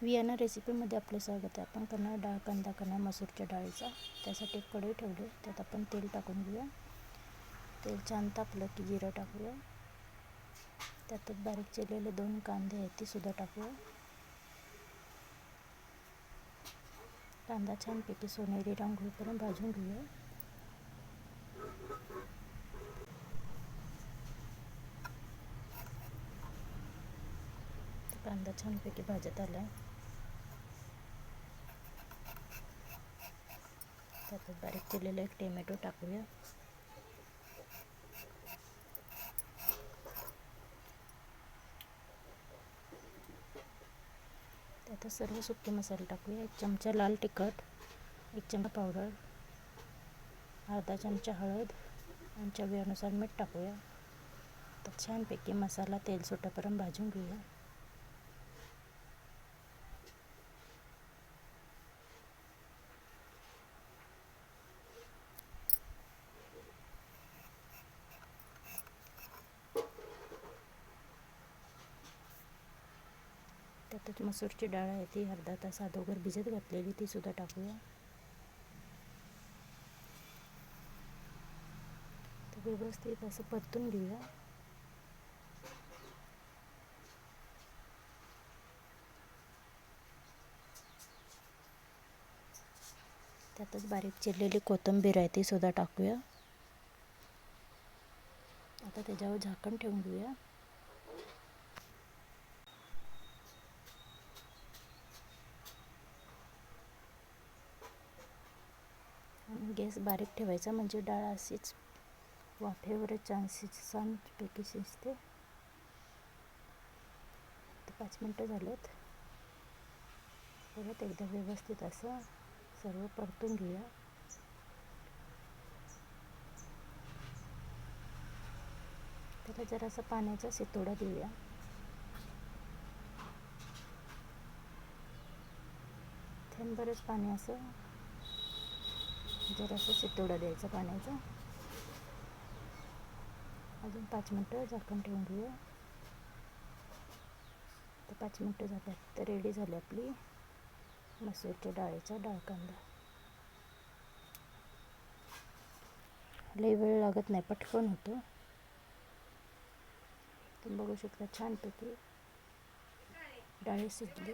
Vienna रेसिपीमध्ये आपलं स्वागत आहे. आपण करणार डाळ कांदा करणार मसूरच्या डाळीचा. त्यासाठी एक कढई ठेवली. त्यात आपण तेल टाकून घेऊया. तेल छान तापलं की जिरं टाकूया. त्यातच बारीक चिरलेले दोन कांदे आहेत ते सुद्धा टाकूया. कांदा छानपैकी सोनेरी रंग होईपर्यंत भाजून घेऊया. कांदा छानपैकी भाजत आला आहे त्यातच बारीक चिरलेलं एक टोमॅटो त्यातच सर्व सुके मसाले टाकूया. एक चमचा लाल तिखट, एक चमचा पावडर, अर्धा चमचा हळद चवीनुसार मीठ टाकूया. तर छानपैकी मसाला, तेल, सुटेपर्यंत भाजून घेऊया. त्यातच मसूरची डाळ आहे ती अर्धा तास अगोदर भिजत घातलेली ती सुद्धा टाकूया. व्यवस्थित असं परतून घेऊया. त्यातच बारीक चिरलेली कोथिंबीर आहे ती सुद्धा टाकूया. आता त्याच्यावर झाकण ठेवून घेऊया. गॅस बारीक ठेवायचा म्हणजे डाळ अशीच वाफेवरच चान्सेस छानपैकी शिजते. तर पाच मिनटं झालेत. परत एकदा व्यवस्थित असं सर्व परतून घेऊया. त्याला जरासा पाण्याचा शितोडा देऊया. थेंबरच पाणी असं जरासं शितोडा द्यायचा पाण्याचा. अजून पाच मिनटं झाकण ठेवून घेऊया. तर पाच मिनटं झाल्यात तर रेडी झाली आपली मसूरच्या डाळीचा डाळ कांदा. लई वेळ लागत नाही पटकन होतो. तुम्ही बघू शकता छानपैकी डाळी शिजली